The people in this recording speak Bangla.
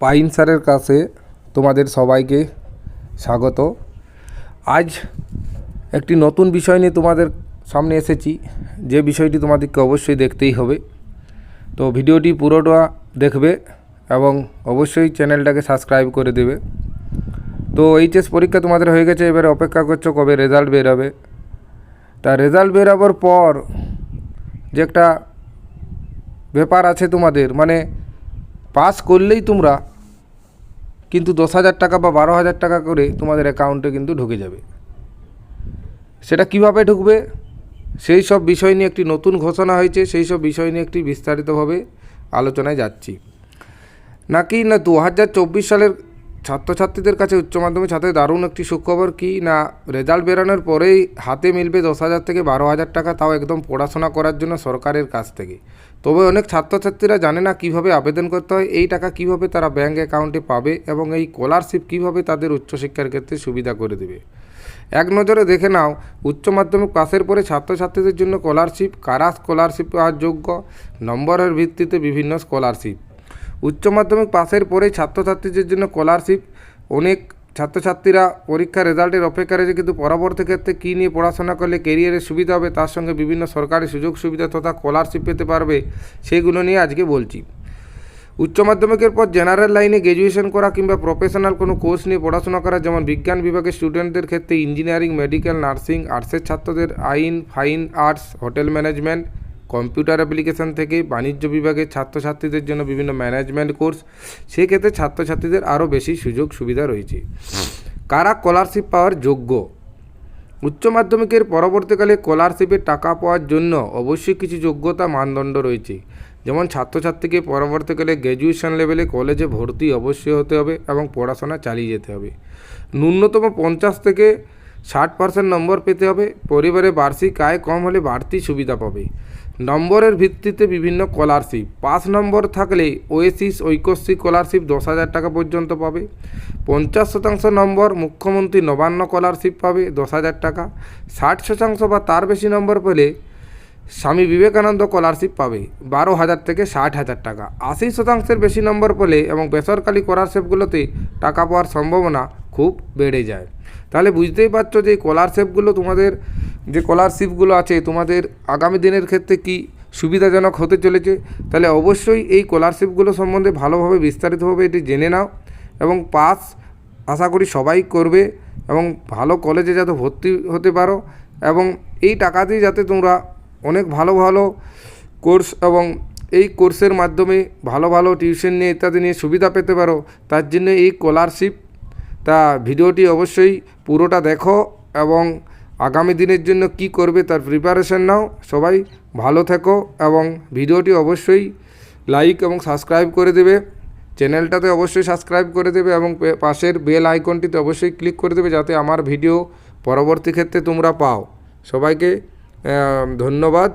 পাইন স্যারের কাছে তোমাদের সবাইকে স্বাগত। আজ একটি নতুন বিষয় নিয়ে তোমাদের সামনে এসেছি। যে বিষয়টি তোমাদেরকে অবশ্যই দেখতেই হবে। তো ভিডিওটি পুরোটা দেখবে এবং অবশ্যই চ্যানেলটাকে সাবস্ক্রাইব করে দেবে। তো এইচএস পরীক্ষা তোমাদের হয়ে গেছে, এবারে অপেক্ষা করছ কবে রেজাল্ট বেরোবে। তা রেজাল্ট বেরোবার পর যে একটা ব্যাপার আছে তোমাদের মানে পাস করলেই তোমরা কিন্তু দশ হাজার টাকা বা বারো হাজার টাকা করে তোমাদের অ্যাকাউন্টে কিন্তু ঢুকে যাবে। সেটা কীভাবে ঢুকবে? সেই সব বিষয় নিয়ে একটি নতুন ঘোষণা হয়েছে, সেই সব বিষয় নিয়ে একটি বিস্তারিতভাবে আলোচনায় যাচ্ছি। নাকি না দু হাজার চব্বিশ সালের ছাত্রছাত্রীদের কাছে উচ্চ মাধ্যমিক ছাত্রের দারুণ একটি সুখবর কি না রেজাল্ট বেরোনোর পরেই হাতে মিলবে দশ হাজার থেকে বারো হাজার টাকা, তাও একদম পড়াশোনা করার জন্য সরকারের কাছ থেকে। তবে অনেক ছাত্রছাত্রীরা জানে না কীভাবে আবেদন করতে হয়, এই টাকা কীভাবে তারা ব্যাঙ্ক অ্যাকাউন্টে পাবে এবং এই স্কলারশিপ কীভাবে তাদের উচ্চশিক্ষার ক্ষেত্রে সুবিধা করে দেবে। এক নজরে দেখে নাও, উচ্চ মাধ্যমিক পাশের পরে ছাত্রছাত্রীদের জন্য স্কলারশিপ, কারা স্কলারশিপ পাওয়ার যোগ্য, নম্বরের ভিত্তিতে বিভিন্ন স্কলারশিপ। উচ্চ মাধ্যমিক পাসের পরে ছাত্রছাত্রীদের জন্য স্কলারশিপ অনেক ছাত্রছাত্রীরা পরীক্ষার রেজাল্টের অপেক্ষা রয়েছে, কিন্তু পরবর্তী ক্ষেত্রে কী নিয়ে পড়াশোনা করলে কেরিয়ারের সুবিধা হবে, তার সঙ্গে বিভিন্ন সরকারি সুযোগ সুবিধা তথা স্কলারশিপ পেতে পারবে, সেগুলো নিয়ে আজকে বলছি। উচ্চ মাধ্যমিকের পর জেনারেল লাইনে গ্র্যাজুয়েশন করা কিংবা প্রফেশনাল কোনো কোর্স নিয়ে পড়াশোনা করা, যেমন বিজ্ঞান বিভাগের স্টুডেন্টদের ক্ষেত্রে ইঞ্জিনিয়ারিং মেডিকেল নার্সিং আর্টসের ছাত্রদের আইন fine arts hotel management computer application থেকে বাণিজ্য বিভাগের ছাত্রছাত্রীদের জন্য বিভিন্ন ম্যানেজমেন্ট কোর্স, সেক্ষেত্রে ছাত্রছাত্রীদের আরও বেশি সুযোগ সুবিধা রয়েছে। কারা স্কলারশিপ পাওয়ার যোগ্য? উচ্চ মাধ্যমিকের পরবর্তীকালে স্কলারশিপের টাকা পাওয়ার জন্য অবশ্যই কিছু যোগ্যতা মানদণ্ড রয়েছে। যেমন ছাত্রছাত্রীকে পরবর্তীকালে গ্র্যাজুয়েশন লেভেলে কলেজে ভর্তি অবশ্যই হতে হবে এবং পড়াশোনা চালিয়ে যেতে হবে। ন্যূনতম পঞ্চাশ থেকে ষাট পার্সেন্ট নম্বর পেতে হবে। পরিবারে বার্ষিক আয় কম হলে বাড়তি সুবিধা পাবে। নম্বরের ভিত্তিতে বিভিন্ন স্কলারশিপ। পাঁচ নম্বর থাকলে ওয়েসিস ঐকশ্রী স্কলারশিপ দশ হাজার টাকা পর্যন্ত পাবে। পঞ্চাশ শতাংশ নম্বর মুখ্যমন্ত্রী নবান্ন স্কলারশিপ পাবে দশ হাজার টাকা। ষাট শতাংশ বা তার বেশি নম্বর পেলে স্বামী বিবেকানন্দ স্কলারশিপ পাবে বারো হাজার থেকে ষাট হাজার টাকা। আশি শতাংশের বেশি নম্বর পেলে এবং বেসরকারি স্কলারশিপগুলোতে টাকা পাওয়ার সম্ভাবনা খুব বেড়ে যায়। তাহলে বুঝতেই পারছ যে স্কলারশিপগুলো তোমাদের যে স্কলারশিপগুলো আছে, তোমাদের আগামী দিনের ক্ষেত্রে কি সুবিধাজনক হতে চলেছে, তাহলে অবশ্যই এই স্কলারশিপগুলো সম্বন্ধে ভালোভাবে বিস্তারিতভাবে এটি জেনে নাও এবং পাস আশা করি সবাই করবে এবং ভালো কলেজে যাতে ভর্তি হতে পারো এবং এই টাকা দিয়ে যাতে তোমরা অনেক ভালো ভালো কোর্স এবং এই কোর্সের মাধ্যমে ভালো ভালো টিউশন নিয়ে ইত্যাদি নিয়ে সুবিধা পেতে পারো, তার জন্য এই স্কলারশিপ তা ভিডিওটি অবশ্যই পুরোটা দেখো এবং আগামী দিনের জন্য কি করবে তার প্রিপারেশান নাও। সবাই ভালো থেকো এবং ভিডিওটি অবশ্যই লাইক এবং সাবস্ক্রাইব করে দেবে। চ্যানেলটাতে অবশ্যই সাবস্ক্রাইব করে দেবে এবং পাশের বেল আইকনটিতে অবশ্যই ক্লিক করে দেবে যাতে আমার ভিডিও পরবর্তী ক্ষেত্রে তোমরা পাও। সবাইকে ধন্যবাদ।